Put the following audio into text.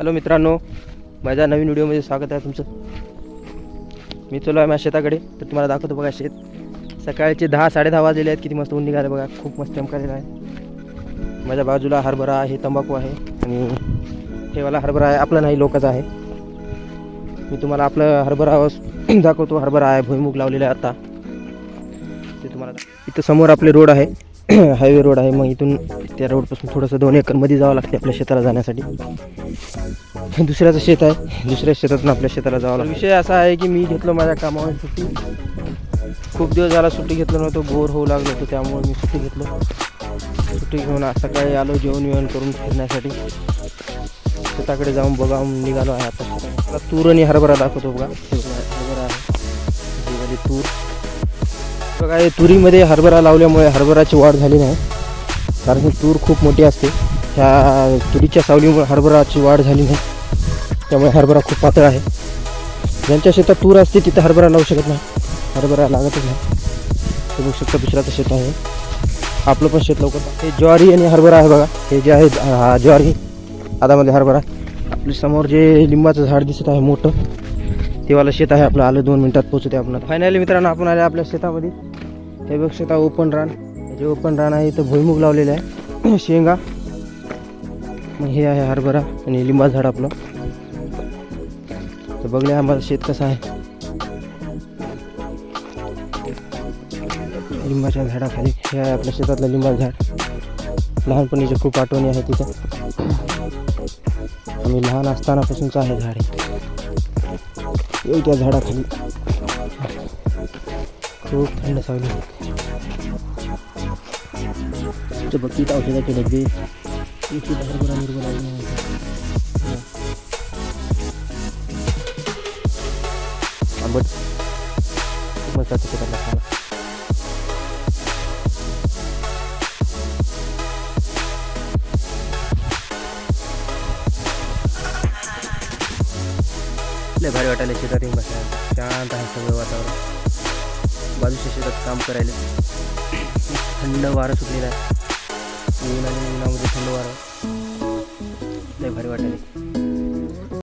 Hello मित्रांनो माझ्या नवीन व्हिडिओमध्ये स्वागत आहे तुमचं. मी चलो आहे माझ्या शेताकडे तर तुम्हाला दाखवतो बघा शेत. सकाळचे दहा साडे दहा वाजलेले आहेत किती मस्त ऊन निघाले बघा खूप मस्त चमकालेलं आहे. माझ्या बाजूला हरभरा आहे तंबाखू आहे आणि ठेवाला हरभरा आहे आपला नाही लोकच आहे. मी तुम्हाला आपलं हरभरा दाखवतो हरभरा आहे भुईमुग लावलेला आहे आता. ते तुम्हाला इथं समोर आपले रोड आहे. हायवे रोड आहे मग इथून त्या रोडपासून थोडंसं दोन एकरमध्ये जावं लागते आपल्या शेताला जाण्यासाठी. दुसऱ्याचं शेत आहे दुसऱ्या शेतातून आपल्या शेताला जावं लागतं. विषय असा आहे की मी घेतलं माझ्या कामावर सुट्टी. खूप दिवस झाला सुट्टी घेतलं नव्हतं बोर होऊ लागलं होतं त्यामुळे मी सुट्टी घेतलं. सुट्टी घेऊन आज सकाळी आलो जेवण विवण करून फिरण्यासाठी. शेताकडे जाऊन बघा निघालो आहे आता. मला तूर आणि हरभरा दाखवतो बघा. हरभरा आहे. तूर. बघा तुरीमध्ये हरभरा लावल्यामुळे हरभराची वाढ झाली नाही. कारण ही तूर खूप मोठी असते. ह्या तुरीच्या सावलीमुळे हरभराची वाढ झाली नाही. त्यामुळे हरभरा खूप पातळ आहे. ज्यांच्या शेतात तूर असते तिथं हरभरा लावू शकत नाही. हरभरा लागतच नाही. ते बघू शकता दुसऱ्याचं शेत आहे. आपलं पण शेत लवकर हे ज्वारी आणि हरभरा आहे बघा. हे जे आहे हा ज्वारी. आदामध्ये हरभरा. आपली समोर जे लिंबाचं झाड दिसत आहे मोठं. तेवाला शेत आहे आपलं आलं दोन मिनिटात पोहोचते आपण. फायनली मित्रांनो आपण आले आपल्या शेतामध्ये. हे बघ शेता ओपन रान जे ओपन रान आहे इथं भुईमुग लावलेलं आहे. शेंगा. मग हे आहे हरभरा आणि लिंबा झाड आपलं. तर बघले आम्हाला शेत कसं आहे. लिंबाच्या झाडाखाली हे आहे आपल्या शेतातलं लिंबा झाड. लहानपणीच्या खूप आठवणी आहे तिथं. आम्ही लहान असतानापासूनच आहे झाड त्या झाडाखाली खूप थंड सावली ते बघित औषधाचे डबे इथे हरभरा मिरभरा लावले आहे. आंबट खूप मस्त लय भारी वाटायला शेतात येऊन बसायला शांत आहे सगळं वातावरण. बाजूच्या शेतात काम करायला. थंड वारं सुटलेलं आहे. ऊन आणि उन्हामध्ये थंड वारं. लय भारी वाटायला.